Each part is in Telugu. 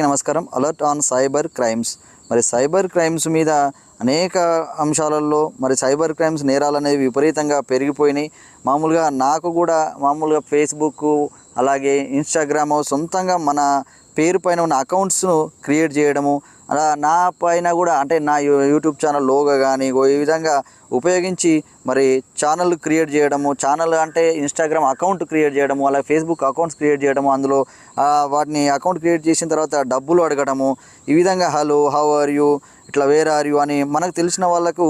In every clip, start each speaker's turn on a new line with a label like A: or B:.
A: నమస్కారం. Alert on cyber crimes. మరి సైబర్ క్రైమ్స్ మీద అనేక అంశాలలో మరి సైబర్ క్రైమ్స్ నేరాలు అనేవి విపరీతంగా పెరిగిపోయినాయి. మామూలుగా నాకు కూడా మామూలుగా ఫేస్బుక్ అలాగే ఇన్స్టాగ్రామ్ సొంతంగా మన పేరు పైన ఉన్న అకౌంట్స్ను క్రియేట్ చేయడము అలా నా పైన కూడా అంటే నా యూట్యూబ్ ఛానల్ లోగా కానీ ఈ విధంగా ఉపయోగించి మరి ఛానల్ క్రియేట్ చేయడము ఛానల్ అంటే ఇన్స్టాగ్రామ్ అకౌంట్ క్రియేట్ చేయడము అలాగే ఫేస్బుక్ అకౌంట్స్ క్రియేట్ చేయడము అందులో వాటిని అకౌంట్ క్రియేట్ చేసిన తర్వాత డబ్బులు అడగడము ఈ విధంగా హలో హౌ ఆర్ యూ? ఇట్లా వేర్ ఆర్ యూ? అని మనకు తెలిసిన వాళ్ళకు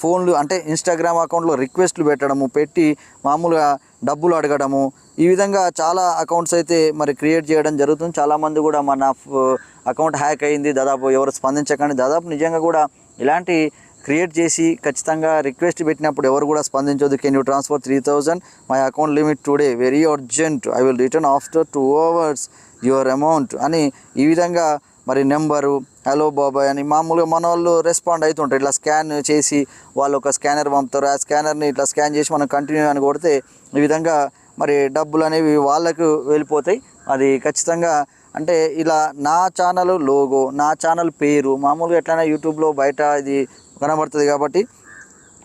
A: ఫోన్లు అంటే ఇన్స్టాగ్రామ్ అకౌంట్లో రిక్వెస్ట్లు పెట్టడము పెట్టి మామూలుగా డబ్బులు అడగడము. ఈ విధంగా చాలా అకౌంట్స్ అయితే మరి క్రియేట్ చేయడం జరుగుతుంది. చాలామంది కూడా మన అకౌంట్ హ్యాక్ అయింది. దాదాపు ఎవరు స్పందించకండి. దాదాపు నిజంగా కూడా ఇలాంటి క్రియేట్ చేసి ఖచ్చితంగా రిక్వెస్ట్ పెట్టినప్పుడు ఎవరు కూడా స్పందించొద్దు. Can you transfer three thousand my account limit today very urgent I will return after two hours your amount అని ఈ విధంగా మరి నెంబరు హలో బాబాయ్ అని మామూలుగా మన వాళ్ళు రెస్పాండ్ అవుతుంటారు ఇట్లా స్కాన్ చేసి వాళ్ళు ఒక స్కానర్ పంపుతారు. ఆ స్కానర్ని ఇట్లా స్కాన్ చేసి మనం కంటిన్యూ అని కొడితే ఈ విధంగా మరి డబ్బులు అనేవి వాళ్ళకు వెళ్ళిపోతాయి. అది ఖచ్చితంగా అంటే ఇలా నా ఛానల్ లోగో నా ఛానల్ పేరు మామూలుగా ఎట్లయినా యూట్యూబ్లో బయట ఇది కనబడుతుంది కాబట్టి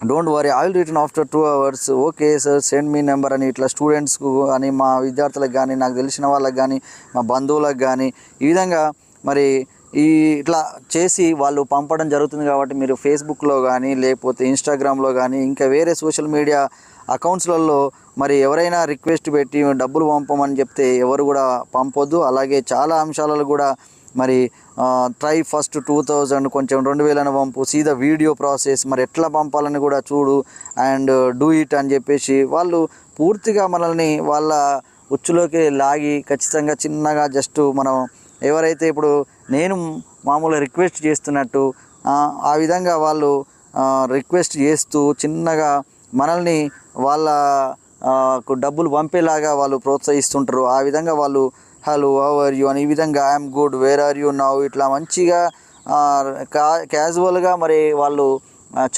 A: don't worry I will return after two hours. Okay sir send me number అని ఇట్లా స్టూడెంట్స్కు కానీ మా విద్యార్థులకు కానీ నాకు తెలిసిన వాళ్ళకి కానీ మా బంధువులకు కానీ ఈ విధంగా మరి ఈ ఇట్లా చేసి వాళ్ళు పంపడం జరుగుతుంది కాబట్టి మీరు ఫేస్బుక్లో కానీ లేకపోతే ఇన్స్టాగ్రామ్లో కానీ ఇంకా వేరే సోషల్ మీడియా అకౌంట్స్లలో మరి ఎవరైనా రిక్వెస్ట్ పెట్టి డబ్బులు పంపమని చెప్తే ఎవరు కూడా పంపొద్దు. అలాగే చాలా అంశాలలో కూడా మరి ట్రై ఫస్ట్ టూ థౌజండ్ కొంచెం రెండు వేలను పంపు సీదా వీడియో ప్రాసెస్ మరి ఎట్లా పంపాలని కూడా చూడు అండ్ డూ ఇట్ అని చెప్పేసి వాళ్ళు పూర్తిగా మనల్ని వాళ్ళ ఉచ్చులోకి లాగి ఖచ్చితంగా చిన్నగా జస్ట్ మనం ఎవరైతే ఇప్పుడు నేను మామూలుగా రిక్వెస్ట్ చేస్తున్నట్టు ఆ, విధంగా వాళ్ళు రిక్వెస్ట్ చేస్తూ చిన్నగా మనల్ని వాళ్ళ డబ్బులు పంపేలాగా వాళ్ళు ప్రోత్సహిస్తుంటారు. ఆ విధంగా వాళ్ళు హలో అవర్ యూ అని ఈ విధంగా I'm good where are you now ఇట్లా మంచిగా కా క్యాజువల్గా మరి వాళ్ళు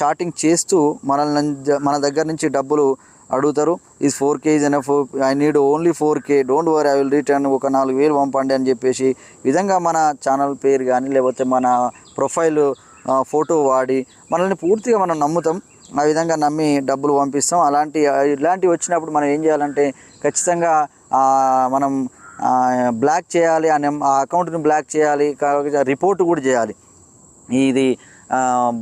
A: చాటింగ్ చేస్తూ మనల్ని మన దగ్గర నుంచి డబ్బులు అడుగుతారు. Is four K's enough I need only four K don't worry I will return ఒక నాలుగు వేలు పంపండి అని చెప్పేసి విధంగా మన ఛానల్ పేరు కానీ లేకపోతే మన ప్రొఫైల్ ఫోటో వాడి మనల్ని పూర్తిగా మనం నమ్ముతాం. ఆ విధంగా నమ్మి డబ్బులు పంపిస్తాం. అలాంటి ఇలాంటివి వచ్చినప్పుడు మనం ఏం చేయాలంటే ఖచ్చితంగా మనం బ్లాక్ చేయాలి ఆ ఆ అకౌంట్ని బ్లాక్ చేయాలి రిపోర్ట్ కూడా చేయాలి. ఇది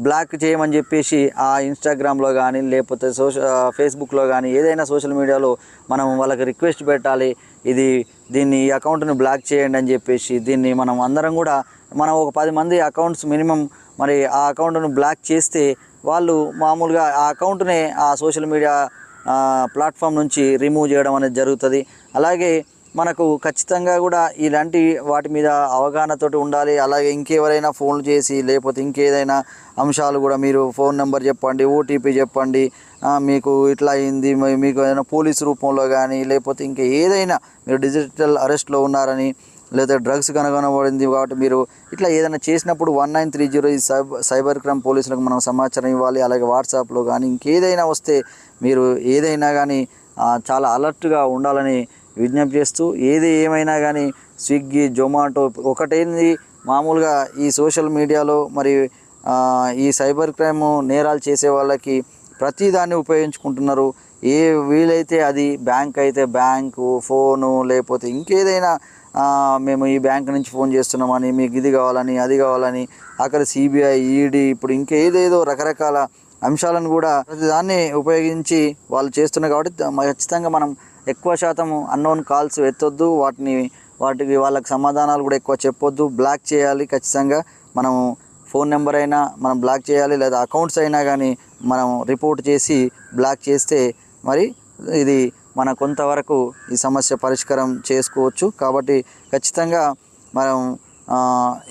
A: బ్లాక్ చేయమని చెప్పేసి ఆ ఇన్స్టాగ్రామ్లో కానీ లేకపోతే సోషల్ ఫేస్బుక్లో కానీ ఏదైనా సోషల్ మీడియాలో మనం వాళ్ళకి రిక్వెస్ట్ పెట్టాలి ఇది దీన్ని ఈ అకౌంట్ని బ్లాక్ చేయండి అని చెప్పేసి దీన్ని మనం అందరం కూడా మనం ఒక పది మంది అకౌంట్స్ మినిమం మరి ఆ అకౌంట్ను బ్లాక్ చేస్తే వాళ్ళు మామూలుగా ఆ అకౌంట్నే ఆ సోషల్ మీడియా ప్లాట్ఫామ్ నుంచి రిమూవ్ చేయడం అనేది జరుగుతుంది. అలాగే మనకు ఖచ్చితంగా కూడా ఇలాంటి వాటి మీద అవగాహనతోటి ఉండాలి. అలాగే ఇంకెవరైనా ఫోన్లు చేసి లేకపోతే ఇంకేదైనా అంశాలు కూడా మీరు ఫోన్ నెంబర్ చెప్పండి ఓటీపీ చెప్పండి మీకు ఇట్లా అయింది మీకు ఏదైనా పోలీస్ రూపంలో కానీ లేకపోతే ఇంకా ఏదైనా మీరు డిజిటల్ అరెస్ట్లో ఉన్నారని లేదా డ్రగ్స్ కనుగొనబడింది కాబట్టి మీరు ఇట్లా ఏదైనా చేసినప్పుడు వన్ నైన్ త్రీ జీరో ఈ సైబర్ సైబర్ క్రైమ్ పోలీసులకు మనం సమాచారం ఇవ్వాలి. అలాగే వాట్సాప్లో కానీ ఇంకేదైనా వస్తే మీరు ఏదైనా కానీ చాలా అలర్ట్గా ఉండాలని విజ్ఞప్తి చేస్తూ ఏది ఏమైనా కానీ స్విగ్గీ జొమాటో ఒకటేంది మామూలుగా ఈ సోషల్ మీడియాలో మరి ఈ సైబర్ క్రైమ్ నేరాలు చేసే వాళ్ళకి ప్రతిదాన్ని ఉపయోగించుకుంటున్నారు. ఏ వీలైతే అది బ్యాంక్ అయితే బ్యాంకు ఫోను లేకపోతే ఇంకేదైనా మేము ఈ బ్యాంక్ నుంచి ఫోన్ చేస్తున్నామని మీకు ఇది కావాలని అది కావాలని అక్కడ సిబిఐ ఈడీ ఇప్పుడు ఇంకేదేదో రకరకాల అంశాలను కూడా ప్రతిదాన్ని ఉపయోగించి వాళ్ళు చేస్తున్నారు కాబట్టి ఖచ్చితంగా మనం ఎక్కువ శాతం అన్నోన్ కాల్స్ ఎత్తొద్దు. వాటిని వాటికి వాళ్ళకి సమాధానాలు కూడా ఎక్కువ చెప్పొద్దు. బ్లాక్ చేయాలి ఖచ్చితంగా. మనము ఫోన్ నెంబర్ అయినా మనం బ్లాక్ చేయాలి. లేదా అకౌంట్స్ అయినా కానీ మనం రిపోర్ట్ చేసి బ్లాక్ చేస్తే మరి ఇది మన కొంతవరకు ఈ సమస్య పరిష్కారం చేసుకోవచ్చు. కాబట్టి ఖచ్చితంగా మనం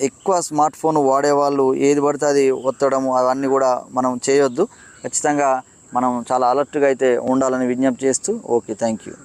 A: ఎక్కువ స్మార్ట్ ఫోన్ వాడేవాళ్ళు ఏది పడితే అది ఒత్తడము అవన్నీ కూడా మనం చేయొద్దు. ఖచ్చితంగా మనం చాలా అలర్ట్గా అయితే ఉండాలని విజ్ఞప్తి చేస్తూ ఓకే థ్యాంక్ యూ